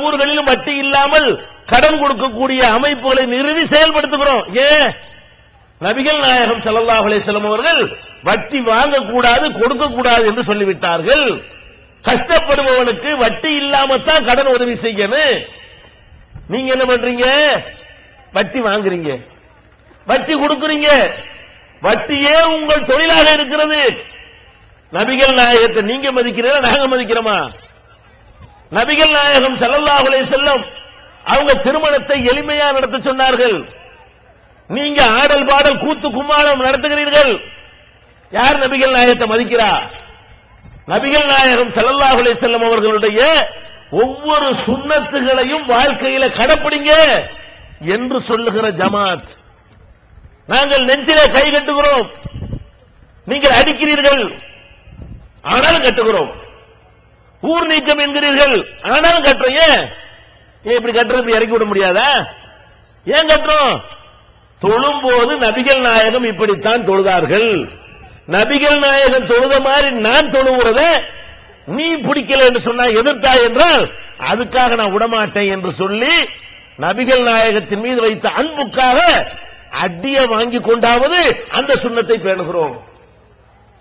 ஊர்களிலும் வட்டி இல்லாமல் கடன் கொடுக்கக்கூடிய அமைப்புகளை நிறுவி செயல்படுத்துகிறோம். ஏன் நபிகள் நாயகம் ஸல்லல்லாஹு அலைஹி அவர்கள் வட்டி வாங்கக்கூடாது கொடுக்க கூடாது என்று சொல்லிவிட்டார்கள். கஷ்டப்படுபவனுக்கு வட்டி இல்லாமத்தான் கடன் உதவி செய்யணும். நீங்க என்ன பண்றீங்க? வட்டி வாங்குறீங்க. வட்டி கொடுக்குறீங்க. வட்டியே உங்கள் தொழிலாக இருக்கிறது. நபிகள் நாயகத்தை நீங்க மதிக்கிறீங்களா நாங்க மதிக்கிறோமா? நபிகள் நாயகம் ஸல்லல்லாஹு அலைஹி அவங்க திருமணத்தை எளிமையா நடத்த சொன்னார்கள். நீங்க ஆடல் பாடல் கூத்து கும்மாளம் நடத்துகிறீர்கள். யார் நபிகள் நாயகத்தை மதிக்கிறா? நபிகள் நாயகம் ஸல்லல்லாஹு அலைஹி அவர்களுடைய ஒவ்வொரு சுண்ணத்துகளையும் வாழ்க்கையில கடைப்பிடிங்க என்று சொல்லுகிற ஜமாத். நாங்கள் நெஞ்சிலே கை கட்டுகிறோம். நீங்கள் அடிக்கிறீர்கள். ஆனாலும் கட்டுகிறோம். ஊர் நீக்கம் என்கிறீர்கள். ஆனாலும் கட்டுறோம் ஏன்? ஏன் இப்படி கட்டுறது? இறக்கி விட முடியாதா? ஏன் கட்டுறோம்? தொழும்போது நபிகள் நாயகம் இப்படித்தான் தொழுதார்கள். நபிகள் நாயகம் தொழுத மாதிரி நான் தொழுகிறத நீ பிடிக்கல என்று சொன்னா எதிர்த்தா என்றால் அதுக்காக நான் விடமாட்டேன் என்று சொல்லி நபிகள் நாயகத்தின் மீது வைத்த அன்புக்காக அடிய வாங்கி கொண்டாவது அந்த சுண்ணத்தை பேணுகிறோம்.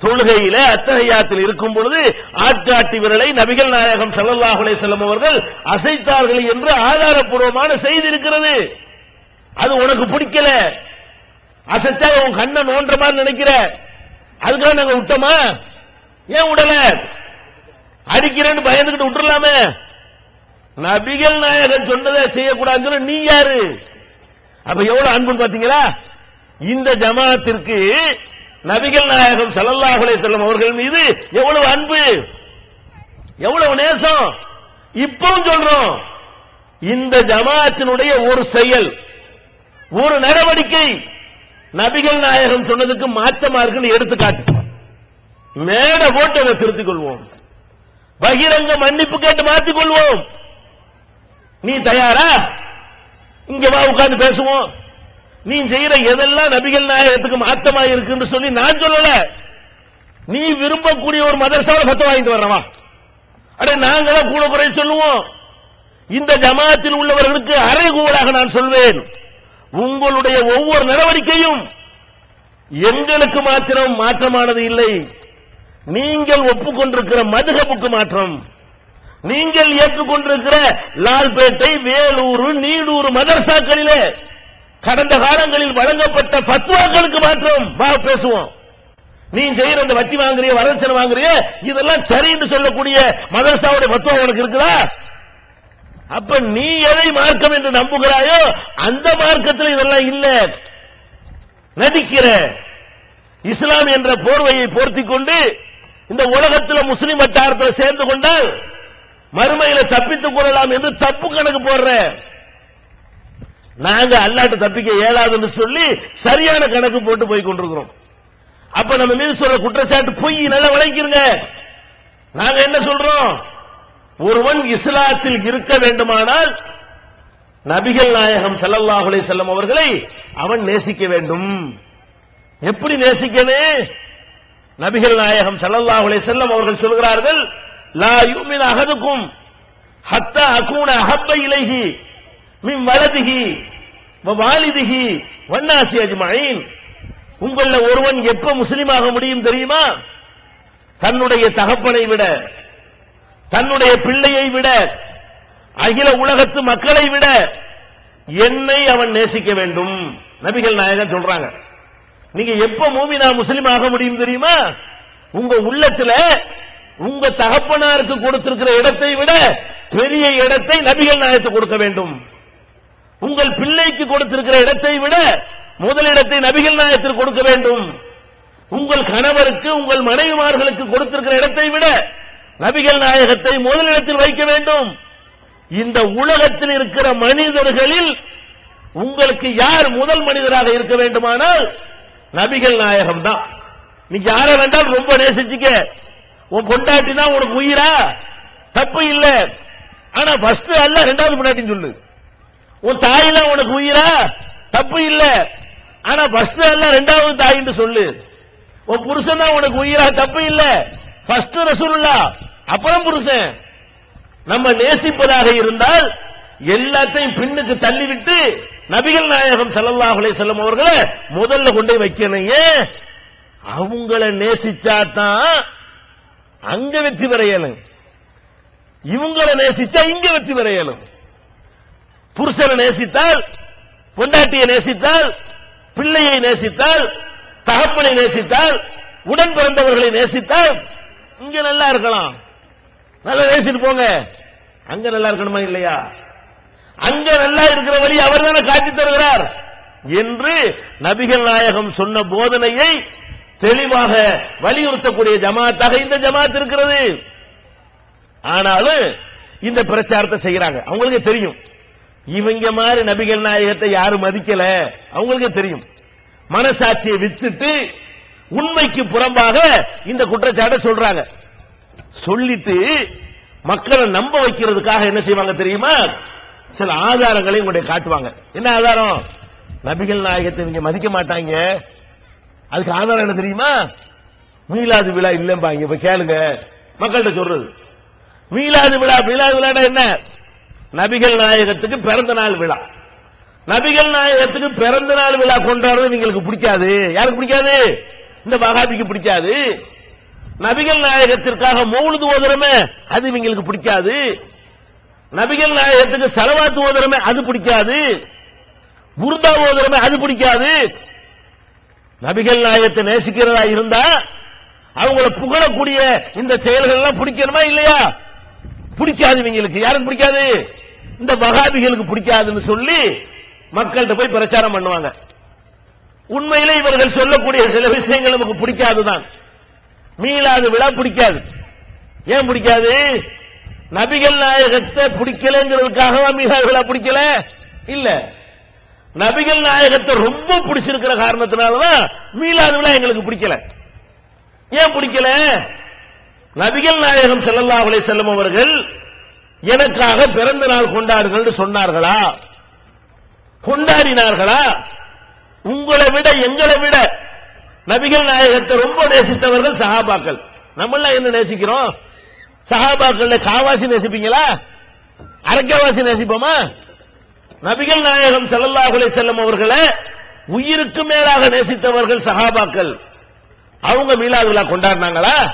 தொழுகையில அத்தகையாத்தில் இருக்கும் பொழுது ஆட்காட்டி விரலை நபிகள் நாயகம் சல்லாஹுலே அலைஹி அவர்கள் அசைத்தார்கள் என்று ஆதாரப்பூர்வமான செய்தி இருக்கிறது. அது உனக்கு பிடிக்கல. அசைச்சா உன் கண்ணை நோன்ற மாதிரி நினைக்கிற. அதுக்காக நாங்க விட்டோமா? ஏன் விடல? அடிக்கிறேன்னு பயந்துகிட்டு விட்டுறலாமே. நபிகள் நாயகன் சொன்னதை செய்யக்கூடாதுன்னு நீ யாரு? அப்ப எவ்வளவு அன்புன்னு பாத்தீங்களா? இந்த ஜமாத்திற்கு நபிகள் நாயகம் ஸல்லல்லாஹு செல்லும் அவர்கள் மீது எவ்வளவு அன்பு எவ்வளவு நேசம். இப்பவும் சொல்றோம் இந்த ஜமாத்தினுடைய ஒரு செயல் ஒரு நடவடிக்கை நபிகள் நாயகம் சொன்னதுக்கு மாற்றமா இருக்குன்னு எடுத்துக்காட்டு. மேடை போட்டு அதை திருத்திக் கொள்வோம் பகிரங்க மன்னிப்பு கேட்டு மாத்திக் கொள்வோம் நீ தயாரா? இங்க வா உட்கார்ந்து பேசுவோம். நீ செய்யற எதெல்லாம் நபிகள் நாயகத்துக்கு மாத்தமா இருக்குன்னு சொல்லி நான் சொல்லல. நீ விரும்பக்கூடிய ஒரு மதரசாவை பத்த வாங்கிட்டு வர்றவா? அட நாங்களாம் கூட குறை சொல்லுவோம். இந்த ஜமாத்தில் உள்ளவர்களுக்கு அறைகூலாக நான் சொல்வேன். உங்களுடைய ஒவ்வொரு நடவடிக்கையும் எங்களுக்கு மாத்திரம் மாற்றமானது இல்லை. நீங்கள் ஒப்புக்கொண்டிருக்கிற மதுகப்புக்கு மாற்றம். நீங்கள் ஏற்றுக்கொண்டிருக்கிற லால்பேட்டை வேலூர் நீடூர் மதரசாக்களிலே கடந்த காலங்களில் வழங்கப்பட்ட பத்வாக்களுக்கு மாற்றம் வா பேசுவோம். நீ செய்யற அந்த வட்டி வாங்குறிய வரதட்சணை வாங்குறிய இதெல்லாம் சரின்னு சொல்லக்கூடிய மதரசாவுடைய பத்துவா உனக்கு இருக்குதா? அப்ப நீ எதை மார்க்கம் என்று நம்புகிறாயோ அந்த மார்க்கத்தில் இதெல்லாம் இல்ல. நடிக்கிற இஸ்லாம் என்ற போர்வையை போர்த்தி கொண்டு இந்த உலகத்தில் முஸ்லிம் வட்டாரத்தில் சேர்ந்து கொண்டால் மறுமையில தப்பித்துக் கொள்ளலாம் என்று தப்பு கணக்கு போடுற நாங்க அல்லாட்டு தப்பிக்க இயலாதுன்னு சொல்லி சரியான கணக்கு போட்டு போய் கொண்டிருக்கிறோம். அப்ப நம்ம மீது சொல்ற குற்றச்சாட்டு பொய் நல்லா விளங்கிருங்க. நாங்க என்ன சொல்றோம்? ஒருவன் இஸ்லாத்தில் இருக்க வேண்டுமானால் நபிகள் நாயகம் செல்லல்லாஹுலே செல்லம் அவர்களை அவன் நேசிக்க வேண்டும். எப்படி நேசிக்கணும் நபிகள் நாயகம் செல்லல்லாஹுலே செல்லம் அவர்கள் சொல்கிறார்கள் லா யூமின் அஹதுக்கும் ஹத்தா அகூன அகப்ப இலகி மின் வலதுகி வாலிதுகி வன்னாசி அஜ்மஈன் உங்கள ஒருவன் எப்ப முஸ்லிமாக முடியும் தெரியுமா? தன்னுடைய தகப்பனை விட தன்னுடைய பிள்ளையை விட அகில உலகத்து மக்களை விட என்னை அவன் நேசிக்க வேண்டும். நபிகள் நாயகன் சொல்றாங்க. நீங்க எப்ப மூமினா முஸ்லீம் ஆக முடியும் தெரியுமா? உங்க உள்ளத்துல உங்க தகப்பனாருக்கு கொடுத்திருக்கிற இடத்தை விட பெரிய இடத்தை நபிகள் நாயகத்துக்கு கொடுக்க வேண்டும். உங்கள் பிள்ளைக்கு கொடுத்திருக்கிற இடத்தை விட முதலிடத்தை நபிகள் நாயத்தில் கொடுக்க வேண்டும். உங்கள் கணவருக்கு உங்கள் மனைவிமார்களுக்கு கொடுத்திருக்கிற இடத்தை விட நபிகள் நாயகத்தை முதலிடத்தில் வைக்க வேண்டும். இந்த உலகத்தில் இருக்கிற மனிதர்களில் உங்களுக்கு யார் முதல் மனிதராக இருக்க வேண்டுமானால் நபிகள் நாயகம் தான். நீ யார வேண்டாம் ரொம்ப நேசிச்சுக்க. உன் பொண்டாட்டி தான் உனக்கு உயிரா? தப்பு இல்ல. ஆனா ஃபர்ஸ்ட் அல்ல ரெண்டாவது பொண்டாட்டின்னு சொல்லு. உன் தாயெல்லாம் உனக்கு உயிரா? தப்பு இல்ல. ஆனா ஃபர்ஸ்ட் அல்ல ரெண்டாவது தாயின்னு சொல்லு. உன் புருஷன் தான் உனக்கு உயிரா? தப்பு இல்ல. ஃபர்ஸ்ட் ரசூல்லா அப்புறம் புருஷன். நம்ம நேசிப்பதாக இருந்தால் எல்லாத்தையும் பின்னுக்கு தள்ளிவிட்டு நபிகள் நாயகம் ஸல்லல்லாஹு அலைஹி வஸல்லம் அவர்களை முதல்ல கொண்டு போய் வைக்கணும் ஏன் அவங்கள நேசிச்சாதான் அங்க வெற்றி பெற இயலும். இவங்கள நேசிச்சா இங்க வெற்றி பெற இயலும். புருஷனை நேசித்தால் பொண்டாட்டியை நேசித்தால் பிள்ளையை நேசித்தால் தகப்பனை நேசித்தால் உடன் பிறந்தவர்களை நேசித்தால் இங்க நல்லா இருக்கலாம். நல்லா நேசிட்டு போங்க. அங்க நல்லா இருக்கணுமா இல்லையா? அங்க நல்லா இருக்கிற வழி அவர் தானே காட்டி தருகிறார் என்று நபிகள் நாயகம் சொன்ன போதனையை தெளிவாக வலியுறுத்தக்கூடிய ஜமாத்தாக இந்த ஜமாத் இருக்கிறது. ஆனாலும் இந்த பிரச்சாரத்தை செய்யறாங்க அவங்களுக்கு தெரியும். இவங்க மாதிரி நபிகள் நாயகத்தை யாரும் மதிக்கல. அவங்களுக்கு தெரியும். மனசாட்சியை வித்துட்டு உண்மைக்கு புறம்பாக இந்த குற்றச்சாட்டை சொல்றாங்க. சொல்லிட்டு மக்களை நம்ப வைக்கிறதுக்காக என்ன செய்வாங்க தெரியுமா? சில ஆதாரங்களை உங்களுடைய காட்டுவாங்க. என்ன ஆதாரம்? நபிகள் நாயகத்தை நீங்க மதிக்க மாட்டாங்க. அதுக்கு ஆதாரம் என்ன தெரியுமா? மீலாது விழா இல்லம்பாங்க. இப்ப கேளுங்க. மக்கள்கிட்ட சொல்றது. மீலாது விழா மீலாது விழா என்ன? நபிகள் நாயகத்துக்கு பிறந்த நாள் விழா. நபிகள் நாயகத்துக்கு பிறந்த நாள் விழா கொண்டாடுறது எங்களுக்கு பிடிக்காது. யாருக்கு பிடிக்காது? இந்த வகாபிக்கு பிடிக்காது. நபிகள் நாயகத்திற்காக மௌனது ஓதுறமே அது இவங்களுக்கு பிடிக்காது. நபிகள் நாயகத்துக்கு செலவாத்து ஓதுறமே அது பிடிக்காது. புர்தா ஓதுறமே அது பிடிக்காது. நபிகள் நாயகத்தை நேசிக்கிறதா இருந்தா அவங்கள புகழக்கூடிய இந்த செயல்கள் எல்லாம் பிடிக்கணுமா இல்லையா? பிடிக்காது இவங்களுக்கு. யாரும் பிடிக்காது? இந்த வகாபிகளுக்கு பிடிக்காதுன்னு சொல்லி மக்கள்கிட்ட போய் பிரச்சாரம் பண்ணுவாங்க. உண்மையிலே இவர்கள் சொல்லக்கூடிய சில விஷயங்கள் நமக்கு பிடிக்காதுதான். மீளாது விழா பிடிக்காது. ஏன் பிடிக்காது? நபிகள் நாயகத்தை பிடிக்கலங்கிறதுக்காக மீளாது விழா பிடிக்கல? இல்ல. நபிகள் நாயகத்தை ரொம்ப பிடிச்சிருக்கிற காரணத்தினாலதான் மீளாது விழா எங்களுக்கு பிடிக்கல. ஏன் பிடிக்கல? நபிகள் நாயகம் செல்லல்லா அலைஹி செல்லும் அவர்கள் எனக்காக பிறந்த நாள் கொண்டாடுங்கள் சொன்னார்களா? கொண்டாடினார்களா? உங்களை விட எங்களை விட நபிகள் நாயகத்தை ரொம்ப நேசித்தவர்கள் சஹாபாக்கள். நம்மளாம் என்ன நேசிக்கிறோம்? சஹாபாக்கள்ல காவாசி நேசிப்பீங்களா? அரக்கவாசி நேசிப்போமா? நபிகள் நாயகம் செல்லல்லாஹுலே செல்லும் அவர்களை உயிருக்கு மேலாக நேசித்தவர்கள் சஹாபாக்கள். அவங்க மீலாதுலா கொண்டாடினாங்களா?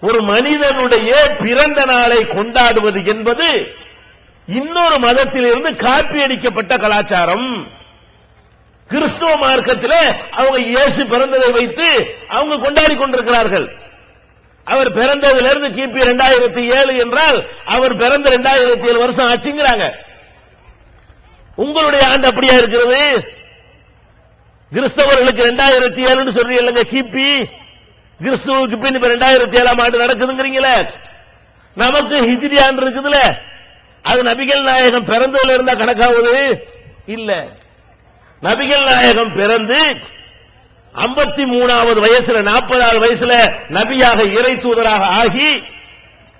ஒரு மனிதனுடைய பிறந்த நாளை கொண்டாடுவது என்பது இன்னொரு மதத்திலிருந்து காப்பி அடிக்கப்பட்ட கலாச்சாரம். கிறிஸ்துவ மார்க்கத்தில் அவங்க இயேசு பிறந்ததை வைத்து அவங்க கொண்டாடி கொண்டிருக்கிறார்கள். அவர் பிறந்ததிலிருந்து கிபி இரண்டாயிரத்தி ஏழு என்றால் அவர் பிறந்த இரண்டாயிரத்தி ஏழு வருஷம் ஆச்சுங்கிறாங்க. உங்களுடைய ஆண்டு அப்படியா இருக்கிறது? கிறிஸ்தவர்களுக்கு இரண்டாயிரத்தி ஏழுன்னு சொல்றீங்க கிபி? கிறிஸ்துவுக்கு பின் இப்ப ரெண்டாயிரத்தி ஏழாம் ஆண்டு நடக்குதுங்கிறீங்களே? நமக்கு ஹிஜ்ரி ஆண்டு இருக்குதுல? அது நபிகள் நாயகம் பிறந்ததுல இருந்தா கணக்காவது? இல்ல. நபிகள் நாயகம் பிறந்து ஐம்பத்தி மூணாவது வயசுல நாற்பதாவது வயசுல நபியாக இறை தூதராக ஆகி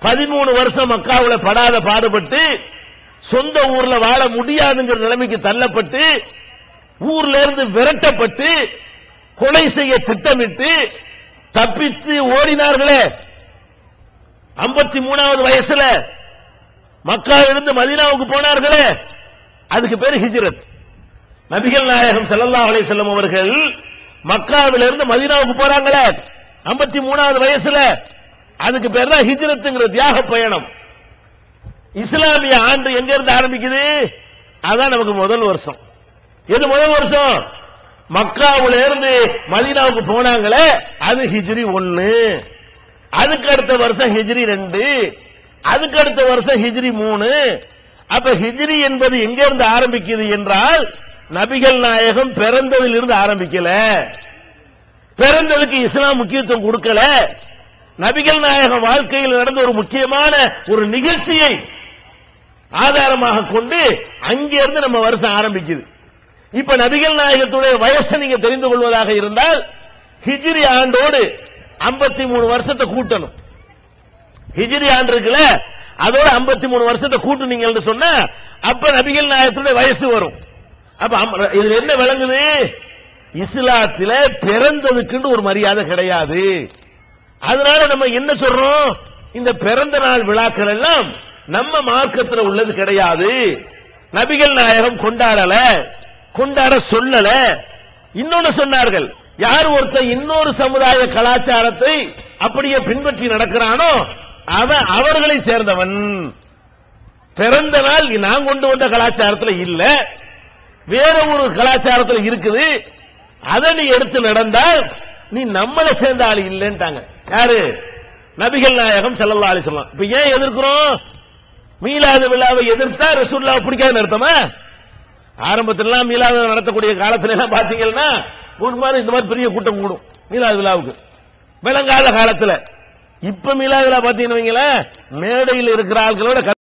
பதிமூணு வருஷம் மக்காவுல படாத பாடுபட்டு சொந்த ஊர்ல வாழ முடியாதுங்கிற நிலைமைக்கு தள்ளப்பட்டு ஊர்ல இருந்து விரட்டப்பட்டு கொலை செய்ய திட்டமிட்டு தப்பித்து ஓடினார்களே. ஐம்பத்தி மூணாவது வயசுல மக்காவிலிருந்து மதீனாவுக்கு போனார்களே. அதுக்கு பேரு ஹிஜ்ரத். நபிகள் நாயகம் செல்லல்லா அலை செல்லும் அவர்கள் மக்காவிலிருந்து மதீனாவுக்கு போறாங்களே. ஐம்பத்தி மூணாவது வயசுல அதுக்கு பேர் தான் ஹிஜ்ரத்துங்கிற தியாக பயணம். இஸ்லாமிய ஆண்டு எங்க இருந்து ஆரம்பிக்குது? அதான் நமக்கு முதல் வருஷம். எது முதல் வருஷம்? மக்காவுல இருந்து மதினாவுக்கு போனாங்களே அது ஹிஜ்ரி ஒன்னு அதுக்கு அடுத்த வருஷம் ஹிஜ்ரி ரெண்டு. அதுக்கு அடுத்த வருஷம் ஹிஜ்ரி மூணு. அப்ப ஹிஜ்ரி என்பது எங்க இருந்து ஆரம்பிக்குது என்றால் நபிகள் நாயகம் பிறந்ததில் இருந்து ஆரம்பிக்கல. பிறந்ததுக்கு இஸ்லாம் முக்கியத்துவம் கொடுக்கல. நபிகள் நாயகம் வாழ்க்கையில் நடந்த ஒரு முக்கியமான ஒரு நிகழ்ச்சியை ஆதாரமாக கொண்டு அங்கிருந்து நம்ம வருஷம் ஆரம்பிக்குது. இப்ப நபிகள் நாயகத்துடைய வயசை நீங்க தெரிந்து கொள்வதாக இருந்தால் ஹிஜ்ரி ஆண்டோடு 53 மூணு வருஷத்தை கூட்டணும். ஹிஜ்ரி ஆண்டு இருக்குல்ல அதோட 53 மூணு வருஷத்தை கூட்டுனீங்கன்னு சொன்னா அப்ப நபிகள் நாயகத்துடைய வயசு வரும். அப்ப இதுல என்ன விளங்குது? இஸ்லாத்தில பிறந்ததுக்குன்னு ஒரு மரியாதை கிடையாது. அதனால நம்ம என்ன சொல்றோம்? இந்த பிறந்த நாள் விழாக்கள் எல்லாம் நம்ம மார்க்கத்தில் உள்ளது கிடையாது. நபிகள் நாயகம் கொண்டாடல. கொண்டாட சொல்லல. இன்னொன்னு சொன்னார்கள் யார் ஒருத்தர் இன்னொரு சமுதாய கலாச்சாரத்தை அப்படியே பின்பற்றி நடக்கிறானோ அவன் அவர்களை சேர்ந்தவன். பிறந்த நாள் நான் கொண்டு வந்த கலாச்சாரத்துல இல்ல. வேற ஒரு கலாச்சாரத்துல இருக்குது. அதை நீ எடுத்து நடந்தால் நீ நம்மளை சேர்ந்த ஆள் இல்லைன்ட்டாங்க. யாரு? நபிகள் நாயகம் செல்லல்லா அலி சொல்லலாம் இப்ப ஏன் எதிர்க்கிறோம்? மீலாது விழாவை எதிர்த்தா ரசூல்லா பிடிக்காதுன்னு அர்த்தமா? ஆரம்பத்துல மீலாது நடத்தக்கூடிய காலத்துல எல்லாம் பாத்தீங்கன்னா ஒரு இந்த மாதிரி பெரிய கூட்டம் கூடும். மீலாது விழாவுக்கு விலங்கால காலத்துல. இப்ப மீலாது விழா பாத்தீங்கன்னு மேடையில் இருக்கிற ஆட்களோட